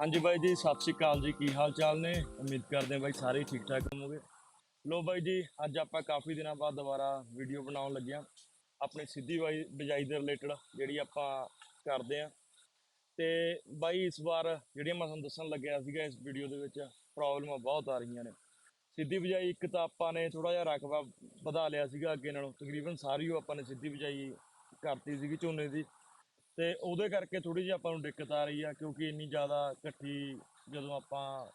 ਹਾਂਜੀ ਬਾਈ ਜੀ, ਸਤਿ ਸ਼੍ਰੀ ਅਕਾਲ ਜੀ। ਕੀ ਹਾਲ ਚਾਲ ਨੇ? ਉਮੀਦ ਕਰਦੇ ਹਾਂ ਬਾਈ ਸਾਰੇ ਠੀਕ ਠਾਕ ਹੋਵੋਗੇ। ਲੋ ਬਾਈ ਜੀ, ਅੱਜ ਆਪਾਂ ਕਾਫੀ ਦਿਨਾਂ ਬਾਅਦ ਦੁਬਾਰਾ ਵੀਡੀਓ ਬਣਾਉਣ ਲੱਗੇ ਹਾਂ। ਆਪਣੀ ਸਿੱਧੀ ਬਾਈ, ਬਿਜਾਈ ਦੇ ਰਿਲੇਟਡ ਜਿਹੜੀ ਆਪਾਂ ਕਰਦੇ ਹਾਂ। ਤੇ ਬਾਈ, ਇਸ ਵਾਰ ਜਿਹੜੀਆਂ ਮੈਂ ਤੁਹਾਨੂੰ ਦੱਸਣ ਲੱਗਿਆ ਸੀਗਾ ਇਸ ਵੀਡੀਓ ਦੇ ਵਿੱਚ ਪ੍ਰੋਬਲਮਾਂ ਬਹੁਤ ਆ ਰਹੀਆਂ ਨੇ। ਸਿੱਧੀ ਬਿਜਾਈ ਇੱਕ ਤਾਂ ਆਪਾਂ ਨੇ ਥੋੜਾ ਜਿਹਾ ਰਕਬਾ ਵਧਾ ਲਿਆ ਸੀਗਾ ਅੱਗੇ ਨਾਲੋਂ। ਤਕਰੀਬਨ ਸਾਰੀ ਉਹ ਆਪਾਂ ਨੇ ਸਿੱਧੀ ਬਿਜਾਈ ਕਰਤੀ ਸੀਗੀ ਝੋਨੇ ਦੀ। ਤੇ ਉਹਦੇ ਕਰਕੇ ਥੋੜੀ ਜਿਹੀ ਆਪਾਂ ਨੂੰ ਦਿੱਕਤ ਆ ਰਹੀ ਆ, ਕਿਉਂਕਿ ਇੰਨੀ ਜ਼ਿਆਦਾ ਇਕੱਠੀ ਜਦੋਂ ਆਪਾਂ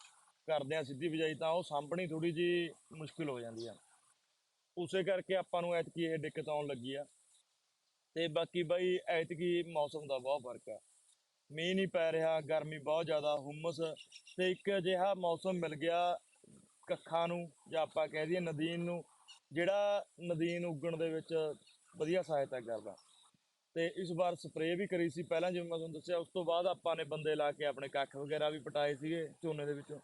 ਕਰਦੇ ਆ ਸਿੱਧੀ ਬਿਜਾਈ ਤਾਂ ਉਹ ਸਾਂਭਣੀ ਥੋੜੀ ਜਿਹੀ ਮੁਸ਼ਕਿਲ ਹੋ ਜਾਂਦੀ ਆ। ਉਸੇ ਕਰਕੇ ਆਪਾਂ ਨੂੰ ਐਤਕੀ ਇਹ ਦਿੱਕਤ ਆਉਣ ਲੱਗੀ ਆ। ਤੇ ਬਾਕੀ ਬਾਈ ਐਤਕੀ ਮੌਸਮ ਦਾ ਬਹੁਤ ਫ਼ਰਕ ਆ। ਮੀਂਹ ਨਹੀਂ ਪੈ ਰਿਹਾ, ਗਰਮੀ ਬਹੁਤ ਜ਼ਿਆਦਾ, ਹੁਮਸ ਤੇ ਇੱਕ ਅਜਿਹਾ ਮੌਸਮ ਮਿਲ ਗਿਆ ਕੱਖਾਂ ਨੂੰ ਜਾਂ ਆਪਾਂ ਕਹਿ ਦਈਏ ਨਦੀਨ ਨੂੰ, ਜਿਹੜਾ ਨਦੀਨ ਉੱਗਣ ਦੇ ਵਿੱਚ ਵਧੀਆ ਸਹਾਇਤਾ ਕਰਦਾ। ਤੇ ਇਸ ਵਾਰ ਸਪਰੇਅ ਵੀ ਕਰੀ ਸੀ ਪਹਿਲਾਂ, ਜਿਵੇਂ ਮੈਂ ਤੁਹਾਨੂੰ ਦੱਸਿਆ, ਉਸ ਤੋਂ ਬਾਅਦ ਆਪਾਂ ਨੇ ਬੰਦੇ ਲਾ ਕੇ ਆਪਣੇ ਕੱਖ ਵਗੈਰਾ ਵੀ ਪਟਾਏ ਸੀਗੇ ਝੋਨੇ ਦੇ ਵਿੱਚੋਂ।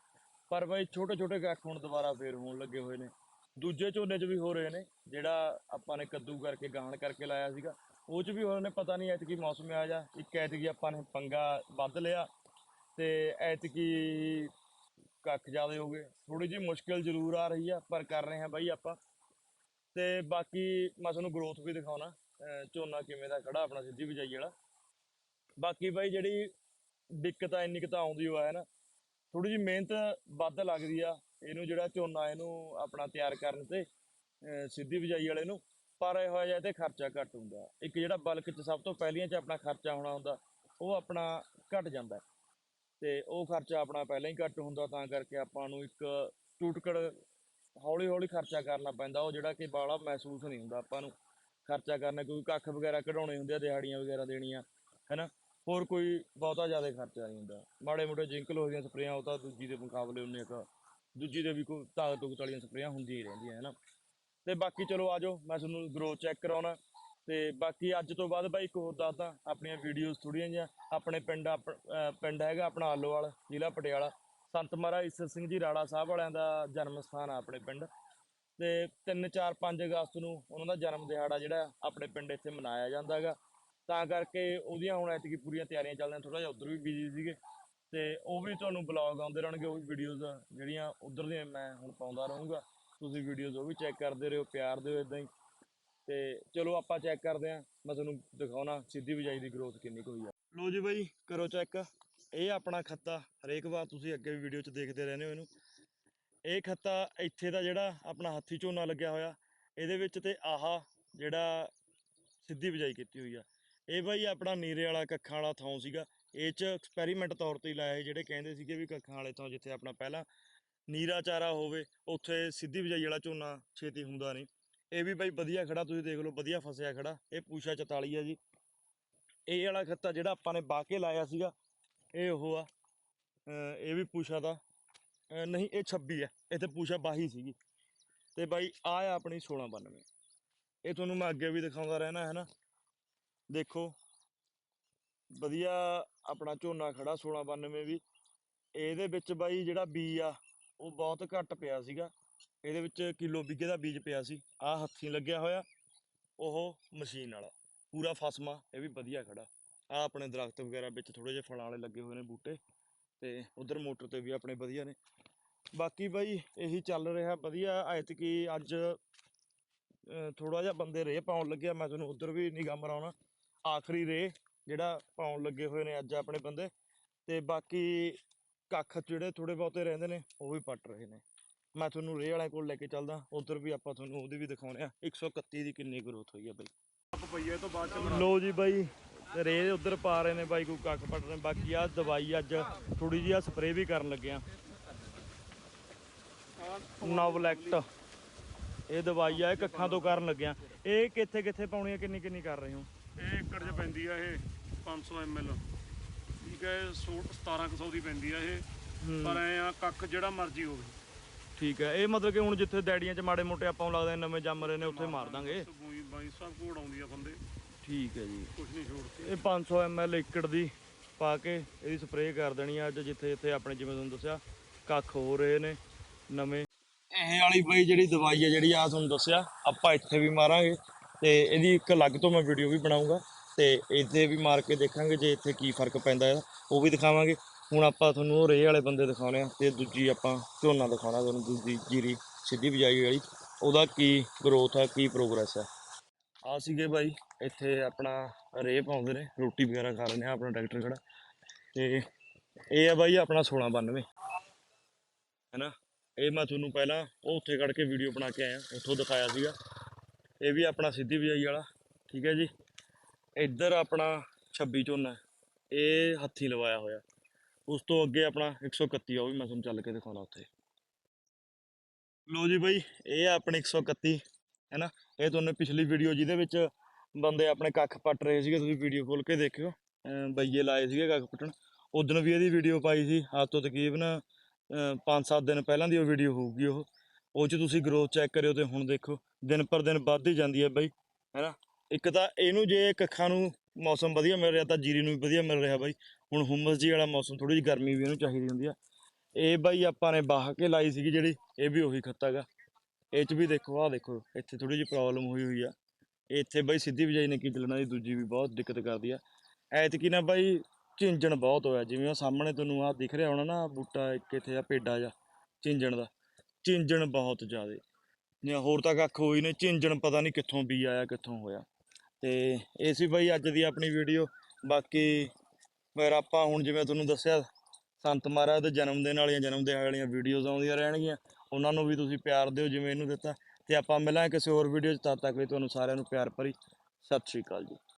ਪਰ ਬਈ ਛੋਟੇ ਛੋਟੇ ਕੱਖ ਹੁਣ ਦੁਬਾਰਾ ਫੇਰ ਹੋਣ ਲੱਗੇ ਹੋਏ ਨੇ। ਦੂਜੇ ਝੋਨੇ 'ਚ ਵੀ ਹੋ ਰਹੇ ਨੇ, ਜਿਹੜਾ ਆਪਾਂ ਨੇ ਕੱਦੂ ਕਰਕੇ, ਗਾਹਣ ਕਰਕੇ ਲਾਇਆ ਸੀਗਾ। ਉਹ 'ਚ ਵੀ ਹੋ ਨੇ ਪਤਾ ਨਹੀਂ ਐਤਕੀ ਮੌਸਮ ਆ ਜਾ। ਇੱਕ ਐਤਕੀ ਆਪਾਂ ਨੇ ਪੰਗਾ ਵੱਧ ਲਿਆ ਤੇ ਐਤਕੀ ਕੱਖ ਜ਼ਿਆਦੇ ਹੋ ਗਏ। ਥੋੜੀ ਜਿਹੀ ਮੁਸ਼ਕਿਲ ਜ਼ਰੂਰ ਆ ਰਹੀ ਆ, ਪਰ ਕਰ ਰਹੇ ਹਾਂ ਬਾਈ ਆਪਾਂ। ਤੇ ਬਾਕੀ ਮੈਂ ਤੁਹਾਨੂੰ ਗਰੋਥ ਵੀ ਦਿਖਾਉਣਾ। ਝੋਨਾ ਕਿਵੇਂ ਦਾ ਖੜਾ ਆਪਣਾ ਸਿੱਧੀ ਬਿਜਾਈ ਵਾਲਾ। ਬਾਕੀ ਬਾਈ ਜਿਹੜੀ ਦਿੱਕਤ ਆ, ਇੰਨੀ ਕੁ ਤਾਂ ਆਉਂਦੀ ਹੋਆ ਹੈ ਨਾ। ਥੋੜੀ ਜਿਹੀ ਮਿਹਨਤ ਵੱਧ ਲੱਗਦੀ ਆ ਇਹਨੂੰ ਜਿਹੜਾ ਝੋਨਾ ਇਹਨੂੰ ਆਪਣਾ ਤਿਆਰ ਕਰਨ ਤੇ ਸਿੱਧੀ ਬਿਜਾਈ ਵਾਲੇ ਨੂੰ। ਪਰ ਇਹ ਹੋਇਆ ਜਾਏ ਤੇ ਖਰਚਾ ਘੱਟ ਹੁੰਦਾ। ਇੱਕ ਜਿਹੜਾ ਬਲਕ ਚ ਸਭ ਤੋਂ ਪਹਿਲੀਆਂ ਚ ਆਪਣਾ ਖਰਚਾ ਹੋਣਾ ਹੁੰਦਾ, ਉਹ ਆਪਣਾ ਘਟ ਜਾਂਦਾ ਹੈ। ਤੇ ਉਹ ਖਰਚਾ ਆਪਣਾ ਪਹਿਲਾਂ ਹੀ ਘੱਟ ਹੁੰਦਾ, ਤਾਂ ਕਰਕੇ ਆਪਾਂ ਨੂੰ ਇੱਕ ਟੂਟਕੜ ਹੌਲੀ ਹੌਲੀ ਖਰਚਾ ਕਰਨਾ ਪੈਂਦਾ। ਉਹ ਜਿਹੜਾ ਕਿ ਬਾਹਲਾ ਮਹਿਸੂਸ ਨਹੀਂ ਹੁੰਦਾ ਆਪਾਂ ਨੂੰ। ਖਰਚਾ ਕਰਨਾ, ਕਿਉਂਕਿ ਕੱਖ ਵਗੈਰਾ ਕਢਾਉਣੇ ਹੁੰਦੇ ਆ, ਦਿਹਾੜੀਆਂ ਵਗੈਰਾ ਦੇਣੀਆਂ, ਹੈਨਾ? ਹੋਰ ਕੋਈ ਬਹੁਤਾ ਜ਼ਿਆਦਾ ਖਰਚਾ ਨਹੀਂ ਹੁੰਦਾ। ਮਾੜੇ ਮੋਟੇ ਜਿੰਕਲ ਹੋ ਗਈਆਂ ਸਪਰੇਆਂ, ਉਹ ਤਾਂ ਦੂਜੀ ਦੇ ਮੁਕਾਬਲੇ ਉਨੇ ਇੱਕ, ਦੂਜੀ ਦੇ ਵੀ ਕੋਈ ਤਾਕਤ ਤੁਕਤ ਵਾਲੀਆਂ ਸਪਰੇਆਂ ਹੁੰਦੀਆਂ ਹੀ ਰਹਿੰਦੀਆਂ, ਹੈਨਾ? ਤੇ ਬਾਕੀ ਚਲੋ ਆਜੋ ਮੈਂ ਤੁਹਾਨੂੰ ਗਰੋਥ ਚੈੱਕ ਕਰਾਉਣਾ। ਤੇ ਬਾਕੀ ਅੱਜ ਤੋਂ ਬਾਅਦ ਬਾਈ ਇੱਕ ਹੋਰ ਦੱਸਦਾ, ਆਪਣੀਆਂ ਵੀਡੀਓਜ਼ ਥੋੜੀਆਂ ਜਿਹੀਆਂ, ਆਪਣੇ ਪਿੰਡ ਆਪ- ਪਿੰਡ ਹੈਗਾ ਆਪਣਾ ਆਲੋਵਾਲ, ਜ਼ਿਲ੍ਹਾ ਪਟਿਆਲਾ। ਸੰਤ ਮਹਾਰਾਜ ਈਸਰ ਸਿੰਘ ਜੀ ਰਾੜਾ ਸਾਹਿਬ ਵਾਲਿਆਂ ਦਾ ਜਨਮ ਸਥਾਨ ਆ ਆਪਣੇ ਪਿੰਡ। ਤੇ 3 4 5 ਅਗਸਤ ਨੂੰ ਉਹਨਾਂ ਦਾ ਜਨਮ ਦਿਹਾੜਾ ਜਿਹੜਾ ਆਪਣੇ ਪਿੰਡ ਇੱਥੇ ਮਨਾਇਆ ਜਾਂਦਾ ਹੈਗਾ। ਤਾਂ ਕਰਕੇ ਉਹਦੀਆਂ ਹੁਣ ਐਤਕੀ ਪੂਰੀਆਂ ਤਿਆਰੀਆਂ ਚੱਲਦੀਆਂ ਥੋੜਾ ਜਿਹਾ ਉਧਰ ਵੀ ਬਿਜ਼ੀ ਸੀਗੇ। ਤੇ ਉਹ ਵੀ ਤੁਹਾਨੂੰ ਬਲੌਗ ਆਉਂਦੇ ਰਹਿਣਗੇ, ਉਹ ਵੀ ਵੀਡੀਓਜ਼ ਜਿਹੜੀਆਂ ਉਧਰ ਦੀਆਂ ਮੈਂ ਹੁਣ ਪਾਉਂਦਾ ਰਹੂੰਗਾ। ਤੁਸੀਂ ਵੀਡੀਓਜ਼ ਉਹ ਵੀ ਚੈੱਕ ਕਰਦੇ ਰਹੋ, ਪਿਆਰ ਦਿਓ ਇਦਾਂ ਹੀ। ਤੇ ਚਲੋ ਆਪਾਂ ਚੈੱਕ ਕਰਦੇ ਆਂ ਮੈਂ ਤੁਹਾਨੂੰ ਦਿਖਾਉਣਾ ਸਿੱਧੀ ਬਿਜਾਈ ਦੀ ਗਰੋਥ ਕਿੰਨੀ ਕੁ ਹੋਈ ਆ। ਲੋ ਜੀ ਬਾਈ, ਕਰੋ ਚੈੱਕ ਇਹ ਆਪਣਾ ਖੱਤਾ, ਹਰੇਕ ਵਾਰ ਤੁਸੀਂ ਅੱਗੇ ਵੀ ਵੀਡੀਓ 'ਚ ਦੇਖਦੇ ਰਹਿੰਦੇ ਹੋ ਇਹਨੂੰ। ਇਹ ਖੱਤਾ ਇੱਥੇ ਦਾ ਜਿਹੜਾ ਆਪਣਾ ਹੱਥੀ ਝੋਨਾ ਲੱਗਿਆ ਹੋਇਆ, ਇਹਦੇ ਵਿੱਚ ਤੇ ਆਹਾ ਜਿਹੜਾ ਸਿੱਧੀ ਬਿਜਾਈ ਕੀਤੀ ਹੋਈ ਆ। ਇਹ ਬਾਈ ਆਪਣਾ ਨੀਰੇ ਵਾਲਾ ਕੱਖਾਂ ਵਾਲਾ ਥਾਂ ਸੀਗਾ। ਇਹ 'ਚ ਐਕਸਪੈਰੀਮੈਂਟ ਤੌਰ ਤੇ ਹੀ ਲਾਇਆ ਸੀ, ਜਿਹੜੇ ਕਹਿੰਦੇ ਸੀਗੇ ਵੀ ਕੱਖਾਂ ਵਾਲੇ ਥਾਂ ਜਿੱਥੇ ਆਪਣਾ ਪਹਿਲਾਂ ਨੀਰਾ ਚਾਰਾ ਹੋਵੇ, ਉੱਥੇ ਸਿੱਧੀ ਬਿਜਾਈ ਵਾਲਾ ਝੋਨਾ ਛੇਤੀ ਹੁੰਦਾ ਨਹੀਂ। ਇਹ ਵੀ ਬਾਈ ਵਧੀਆ ਖੜਾ ਤੁਸੀਂ ਦੇਖ ਲਓ, ਵਧੀਆ ਫਸਿਆ ਖੜਾ ਇਹ ਪੂਸ਼ਾ 44 ਆ ਜੀ। ਇਹ ਵਾਲਾ ਖੱਤਾ ਜਿਹੜਾ ਆਪਾਂ ਨੇ ਬਾਹ ਕੇ ਲਾਇਆ ਸੀਗਾ, ਇਹ ਉਹ ਆ। ਇਹ ਵੀ ਪੂਸ਼ਾ ਦਾ। ਨਹੀਂ, ਇਹ 26 ਹੈ। ਇੱਥੇ ਤੇ ਪੂਸ਼ਾ ਬਾਹੀ ਸੀਗੀ। ਤੇ ਬਾਈ ਆ ਆ ਆਪਣੀ 1692 ਇਹ ਤੁਹਾਨੂੰ ਮੈਂ ਅੱਗੇ ਵੀ ਦਿਖਾਉਂਦਾ ਰਹਿਣਾ, ਹੈ ਨਾ? ਦੇਖੋ, ਵਧੀਆ ਆਪਣਾ ਝੋਨਾ ਖੜਾ 1692 ਵੀ। ਇਹਦੇ ਵਿੱਚ ਬਾਈ ਜਿਹੜਾ ਬੀਜ ਆ, ਉਹ ਬਹੁਤ ਘੱਟ ਪਿਆ ਸੀਗਾ। ਇਹਦੇ ਵਿੱਚ ਕਿਲੋ ਬਿੱਗੇ ਦਾ ਬੀਜ ਪਿਆ ਸੀ। ਆ ਹੱਥੀਂ ਲੱਗਿਆ ਹੋਇਆ, ਉਹ ਮਸ਼ੀਨ ਵਾਲਾ। ਪੂਰਾ ਫਸਮਾ, ਇਹ ਵੀ ਵਧੀਆ ਖੜਾ ਆ ਆਪਣੇ ਦਰਖਤ ਵਗੈਰਾ ਵਿੱਚ ਥੋੜੇ ਜਿਹੇ ਫਲਾਂ ਵਾਲੇ ਲੱਗੇ ਹੋਏ ਨੇ ਬੂਟੇ। ਤੇ ਉਧਰ ਮੋਟਰ ਤੇ ਵੀ ਆਪਣੇ ਵਧੀਆ ਨੇ। ਬਾਕੀ ਬਾਈ ਇਹੀ ਚੱਲ ਰਿਹਾ ਵਧੀਆ ਐਤਕੀ ਅੱਜ ਥੋੜਾ ਜਿਹਾ ਬੰਦੇ ਰੇ ਪਾਉਣ ਲੱਗਿਆ ਮੈਂ ਤੁਹਾਨੂੰ ਉਧਰ ਵੀ ਨਿਗਾਹ ਮਰਾਉਣਾ। ਆਖਰੀ ਰੇ ਜਿਹੜਾ ਪਾਉਣ ਲੱਗੇ ਹੋਏ ਨੇ ਅੱਜ ਆਪਣੇ ਬੰਦੇ। ਤੇ ਬਾਕੀ ਕੱਖ ਜਿਹੜੇ ਥੋੜੇ ਬਹੁਤੇ ਰਹਿੰਦੇ ਨੇ ਉਹ ਵੀ ਪੱਟ ਰਹੇ ਨੇ। ਮੈਂ ਤੁਹਾਨੂੰ ਰੇ ਵਾਲਿਆਂ ਕੋਲ ਲੈ ਕੇ ਚੱਲਦਾ ਉਧਰ ਵੀ ਆਪਾਂ ਤੁਹਾਨੂੰ ਉਹਦੀ ਵੀ ਦਿਖਾਉਣੇ ਆ। 131 ਦੀ ਕਿੰਨੀ ਗਰੋਥ ਹੋਈ ਆ ਬਾਈ। ਤੋਂ ਬਾਅਦ ਚ ਲੋ ਜੀ ਬਾਈ ਰੇ ਉਧਰ ਪਾ ਰਹੇ ਨੇ ਬਾਈ ਕੋਈ ਕੱਖ ਪੱਟ ਰਹੇ। ਬਾਕੀ ਆ ਦਵਾਈ ਅੱਜ ਥੋੜੀ ਜਿਹੀ ਆ ਸਪਰੇਅ ਵੀ ਕਰਨ ਲੱਗੇ ਆ ਨੋਵਲੈਕਟ। ਇਹ ਦਵਾਈ ਆ ਇਹ ਕੱਖਾਂ ਤੋਂ ਕਰਨ ਲੱਗੇ ਆ ਇਹ ਕਿੱਥੇ ਕਿੱਥੇ ਪਾਉਣੀ ਆ ਕਿੰਨੀ ਕਿੰਨੀ ਕਰ ਰਹੇ ਹੋ? ਇਹ ਏਕੜ 'ਚ ਪੈਂਦੀ ਆ ਇਹ 500 ml ਠੀਕ ਹੈ 1700 ਦੀ ਪੈਂਦੀ ਆ ਇਹ। ਪਰ ਐ ਆ ਕੱਖ ਜਿਹੜਾ ਮਰਜ਼ੀ ਹੋਵੇ। ਠੀਕ ਹੈ ਇਹ ਮਤਲਬ ਕਿ ਹੁਣ ਜਿੱਥੇ ਡੈਡੀਆਂ 'ਚ ਮਾੜੇ ਮੋਟੇ ਆਪਾਂ ਨੂੰ ਲੱਗਦਾ ਨਵੇਂ ਜੰਮ ਰਹੇ ਨੇ ਉੱਥੇ ਮਾਰ ਦਾਂਗੇ। ਬਾਈ ਸਭ ਕੋੜ ਆਉਂਦੀ ਆ ਬੰਦੇ। ਠੀਕ ਹੈ ਜੀ। ਕੁਝ ਨਹੀਂ ਛੋੜਦੇ ਇਹ 500 ml ਏਕੜ ਦੀ ਪਾ ਕੇ ਇਹਦੀ ਸਪਰੇਅ ਕਰ ਦੇਣੀ ਆ ਅੱਜ ਜਿੱਥੇ ਜਿੱਥੇ ਆਪਣੇ ਜਿਵੇਂ ਤੁਹਾਨੂੰ ਦੱਸਿਆ ਕੱਖ ਹੋ ਰਹੇ ਨੇ ਨਵੇਂ। ਇਹ ਵਾਲੀ ਬਈ ਜਿਹੜੀ ਦਵਾਈ ਆ ਜਿਹੜੀ ਆ ਤੁਹਾਨੂੰ ਦੱਸਿਆ ਆਪਾਂ ਇੱਥੇ ਵੀ ਮਾਰਾਂਗੇ ਤੇ ਇਹਦੀ ਇੱਕ ਅਲੱਗ ਤੋਂ ਮੈਂ ਵੀਡੀਓ ਵੀ ਬਣਾਉਂਗਾ ਤੇ ਇੱਥੇ ਵੀ ਮਾਰ ਕੇ ਦੇਖਾਂਗੇ ਜੇ ਇੱਥੇ ਕੀ ਫ਼ਰਕ ਪੈਂਦਾ ਹੈ ਉਹ ਵੀ ਦਿਖਾਵਾਂਗੇ। ਹੁਣ ਆਪਾਂ ਤੁਹਾਨੂੰ ਉਹ ਰੇਹ ਵਾਲੇ ਬੰਦੇ ਦਿਖਾਉਣੇ ਆ ਤੇ ਦੂਜੀ ਆਪਾਂ ਝੋਨਾ ਦਿਖਾਉਣਾ ਤੁਹਾਨੂੰ ਦੂਜੀ ਜੀਰੀ ਸਿੱਧੀ ਬਿਜਾਈ ਵਾਲੀ। ਉਹਦਾ ਕੀ ਗਰੋਥ ਆ ਕੀ ਪ੍ਰੋਗਰੈਸ ਆ। ਆ ਸੀਗੇ ਬਾਈ ਇੱਥੇ ਆਪਣਾ ਰੇਹ ਪਾਉਂਦੇ ਨੇ, ਰੋਟੀ ਵਗੈਰਾ ਖਾ ਲੈਂਦੇ ਨੇ ਆਪਣਾ ਟਰੈਕਟਰ ਖੜਾ। ਤੇ ਇਹ ਆ ਬਾਈ ਆਪਣਾ 1692 ਹੈਨਾ? ਇਹ ਮੈਂ ਤੁਹਾਨੂੰ ਪਹਿਲਾਂ ਉਹ ਉੱਥੇ ਕੱਢ ਕੇ ਵੀਡੀਓ ਬਣਾ ਕੇ ਆਇਆ, ਉੱਥੋਂ ਦਿਖਾਇਆ ਸੀਗਾ। ਇਹ ਵੀ ਆਪਣਾ ਸਿੱਧੀ ਬਿਜਾਈ ਵਾਲਾ, ਠੀਕ ਹੈ ਜੀ? ਇੱਧਰ ਆਪਣਾ 26 ਝੋਨਾ, ਇਹ ਹੱਥੀ ਲਵਾਇਆ ਹੋਇਆ। ਉਸ ਤੋਂ ਅੱਗੇ ਆਪਣਾ 131 ਆ, ਉਹ ਵੀ ਮੈਂ ਤੁਹਾਨੂੰ ਚੱਲ ਕੇ ਦਿਖਾਉਣਾ ਉੱਥੇ। ਲੋ ਜੀ ਬਾਈ, ਇਹ ਆ ਆਪਣੀ 131 ਹੈ ਨਾ ਇਹ ਤੁਹਾਨੂੰ ਪਿਛਲੀ ਵੀਡੀਓ ਜਿਹਦੇ ਵਿੱਚ ਬੰਦੇ ਆਪਣੇ ਕੱਖ ਪੱਟ ਰਹੇ ਸੀਗੇ, ਤੁਸੀਂ ਵੀਡੀਓ ਖੋਲ ਕੇ ਦੇਖਿਓ। ਬਈਏ ਲਾਏ ਸੀਗੇ ਕੱਖ ਪੱਟਣ। ਉਦੋਂ ਵੀ ਇਹਦੀ ਵੀਡੀਓ ਪਾਈ ਸੀ, ਅੱਜ ਤੋਂ ਤਕਰੀਬਨ 5-7 ਦਿਨ ਪਹਿਲਾਂ ਦੀ ਉਹ ਵੀਡੀਓ ਹੋਊਗੀ ਉਹ। ਉਹ 'ਚ ਤੁਸੀਂ ਗਰੋਥ ਚੈੱਕ ਕਰਿਓ ਤੇ ਹੁਣ ਦੇਖੋ, ਦਿਨ ਪਰ ਦਿਨ ਵੱਧ ਹੀ ਜਾਂਦੀ ਹੈ ਬਾਈ, ਹੈਨਾ? ਇੱਕ ਤਾਂ ਇਹਨੂੰ ਜੇ ਕੱਖਾਂ ਨੂੰ ਮੌਸਮ ਵਧੀਆ ਮਿਲ ਰਿਹਾ ਤਾਂ ਜੀਰੀ ਨੂੰ ਵੀ ਵਧੀਆ ਮਿਲ ਰਿਹਾ ਬਾਈ। ਹੁਣ ਹੁਮਸ ਜੀ ਵਾਲਾ ਮੌਸਮ ਥੋੜੀ ਜਿਹੀ ਗਰਮੀ ਵੀ ਇਹਨੂੰ ਚਾਹੀਦੀ ਹੁੰਦੀ ਆ। ਇਹ ਬਾਈ ਆਪਾਂ ਨੇ ਬਾਹ ਕੇ ਲਾਈ ਸੀਗੀ ਜਿਹੜੀ, ਇਹ ਵੀ ਉਹੀ ਖੱਤਾ ਗਾ ਇਹ ਚ ਵੀ ਦੇਖੋ, ਆਹ ਦੇਖੋ, ਇੱਥੇ ਥੋੜੀ ਜਿਹੀ ਪ੍ਰੋਬਲਮ ਹੋਈ ਹੋਈ ਆ। ਇੱਥੇ ਬਾਈ ਸਿੱਧੀ ਬਿਜਾਈ ਨੇ ਕੀ ਚੱਲਣਾ ਦੀ ਦੂਜੀ ਵੀ ਬਹੁਤ ਦਿੱਕਤ ਕਰਦੀ ਆ। ਐਤਕੀ ਨਾ ਬਾਈ ਝਿੰਜਣ ਬਹੁਤ ਹੋਇਆ, ਜਿਵੇਂ ਉਹ ਸਾਹਮਣੇ ਤੁਹਾਨੂੰ ਆਹ ਦਿਖ ਰਿਹਾ ਹੋਣਾ ਨਾ ਬੂਟਾ ਇੱਕ ਇੱਥੇ ਆ ਪੇਡਾ ਜਾ ਝਿੰਜਣ ਦਾ। ਝਿੰਜਣ ਬਹੁਤ ਜ਼ਿਆਦੇ। ਜਾਂ ਹੋਰ ਤਾਂ ਕੱਖ ਹੋਈ ਨੇ ਝਿੰਜਣ ਪਤਾ ਨਹੀਂ ਕਿੱਥੋਂ ਬੀ ਆਇਆ, ਕਿੱਥੋਂ ਹੋਇਆ। ਤੇ ਇਹ ਸੀ ਬਾਈ ਅੱਜ ਦੀ ਆਪਣੀ ਵੀਡੀਓ। ਬਾਕੀ ਫਿਰ ਆਪਾਂ ਹੁਣ ਜਿਵੇਂ ਤੁਹਾਨੂੰ ਦੱਸਿਆ, ਸੰਤ ਮਹਾਰਾਜ ਦੇ ਜਨਮ ਦਿਨ ਵਾਲੀਆਂ, ਜਨਮ ਦਿਨ ਵਾਲੀਆਂ ਵੀਡੀਓਜ਼ ਆਉਂਦੀਆਂ ਰਹਿਣਗੀਆਂ। ਉਹਨਾਂ ਨੂੰ ਵੀ ਤੁਸੀਂ ਪਿਆਰ ਦਿਓ, ਜਿਵੇਂ ਇਹਨੂੰ ਦਿੱਤਾ। ਤੇ ਆਪਾਂ ਮਿਲਾਂਗੇ ਕਿਸੇ ਹੋਰ ਵੀਡੀਓ 'ਚ, ਤਦ ਤੱਕ ਲਈ ਤੁਹਾਨੂੰ ਸਾਰਿਆਂ ਨੂੰ ਪਿਆਰ ਭਰੀ ਸਤਿ ਸ਼੍ਰੀ ਅਕਾਲ ਜੀ।